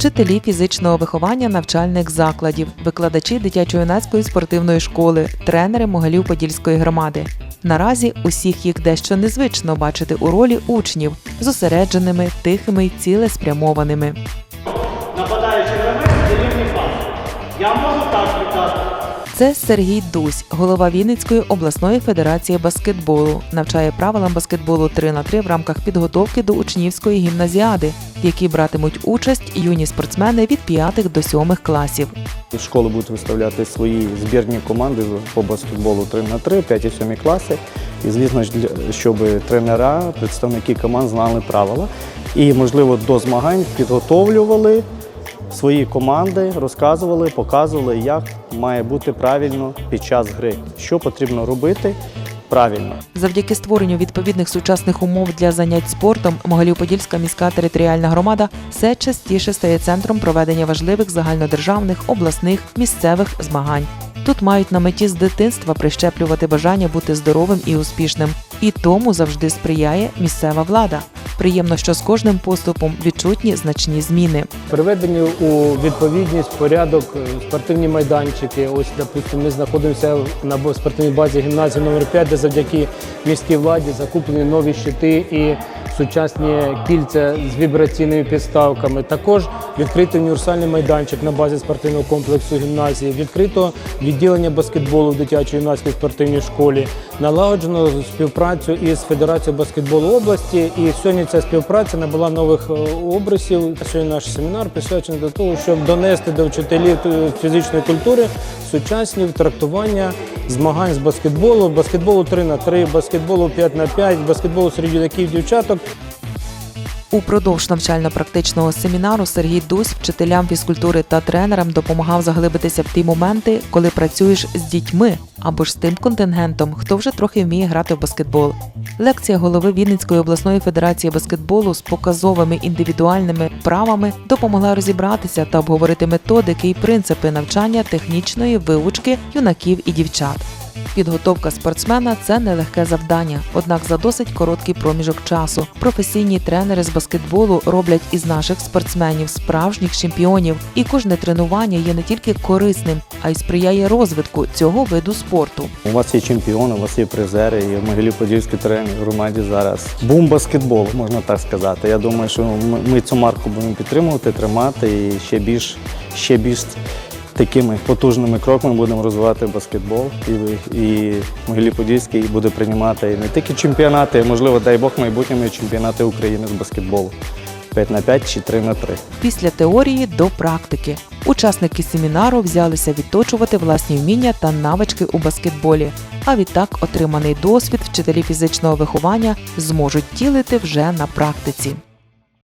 Вчителі фізичного виховання навчальних закладів, викладачі дитячо-юнацької спортивної школи, тренери Могилів Подільської громади. Наразі усіх їх дещо незвично бачити у ролі учнів, зосередженими, тихими й цілеспрямованими. Нападаючий гравець рівний пас. Я можу так віддати. Це Сергій Дусь, голова Вінницької обласної федерації баскетболу, навчає правилам баскетболу 3 на 3 в рамках підготовки до учнівської гімназіади, в якій братимуть участь юні спортсмени від 5 до 7 класів. Школи будуть виставляти свої збірні команди по баскетболу 3 на 3 5 і 7 класи. І звісно щоб тренера, представники команд знали правила. І, можливо, до змагань підготовлювали свої команди, розказували, показували, як має бути правильно під час гри, що потрібно робити правильно. Завдяки створенню відповідних сучасних умов для занять спортом Могилів-Подільська міська територіальна громада все частіше стає центром проведення важливих загальнодержавних, обласних, місцевих змагань. Тут мають на меті з дитинства прищеплювати бажання бути здоровим і успішним, і тому завжди сприяє місцева влада. Приємно, що з кожним поступом відчутні значні зміни. Приведені у відповідність порядок е, спортивні майданчики. Ось, допустимо, ми знаходимося на спортивній базі гімназії номер 5 де завдяки міській владі закуплені нові щити і сучасні кільця з вібраційними підставками. Також відкритий універсальний майданчик на базі спортивного комплексу гімназії, відкрито відділення баскетболу в дитячо-юнацькій спортивній школі, налагоджено співпрацю із Федерацією баскетболу області. І сьогодні ця співпраця набула нових е, обрисів. Сьогодні наш семінар присвячений до того, щоб донести до вчителів фізичної культури сучасні трактування змагань з баскетболу, баскетболу 3 на 3 баскетболу 5 на 5 баскетболу серед юнаків дівчаток. Упродовж навчально-практичного семінару Сергій Дусь вчителям фізкультури та тренерам допомагав заглибитися в ті моменти, коли працюєш з дітьми або ж з тим контингентом, хто вже трохи вміє грати в баскетбол. Лекція голови Вінницької обласної федерації баскетболу з показовими індивідуальними правами допомогла розібратися та обговорити методики і принципи навчання технічної вивучки юнаків і дівчат. Підготовка спортсмена це нелегке завдання, однак за досить короткий проміжок часу. Професійні тренери з баскетболу роблять із наших спортсменів справжніх чемпіонів, і кожне тренування є не тільки корисним, а й сприяє розвитку цього виду спорту. У вас є чемпіони, у вас є призери, і в могилі подільській тренер громаді зараз. Бум баскетбол, можна так сказати. Я думаю, що ми, цю марку будемо підтримувати, тримати і ще більш, ще більш такими потужними кроками будемо розвивати баскетбол. І, і могилі Подільський буде приймати не тільки чемпіонати, а можливо, дай Бог, майбутньому чемпіонати України з баскетболу. 5 на 5 чи 3 на 3. Після теорії до практики. Учасники семінару взялися відточувати власні вміння та навички у баскетболі. А відтак отриманий досвід вчителі фізичного виховання зможуть тілити вже на практиці.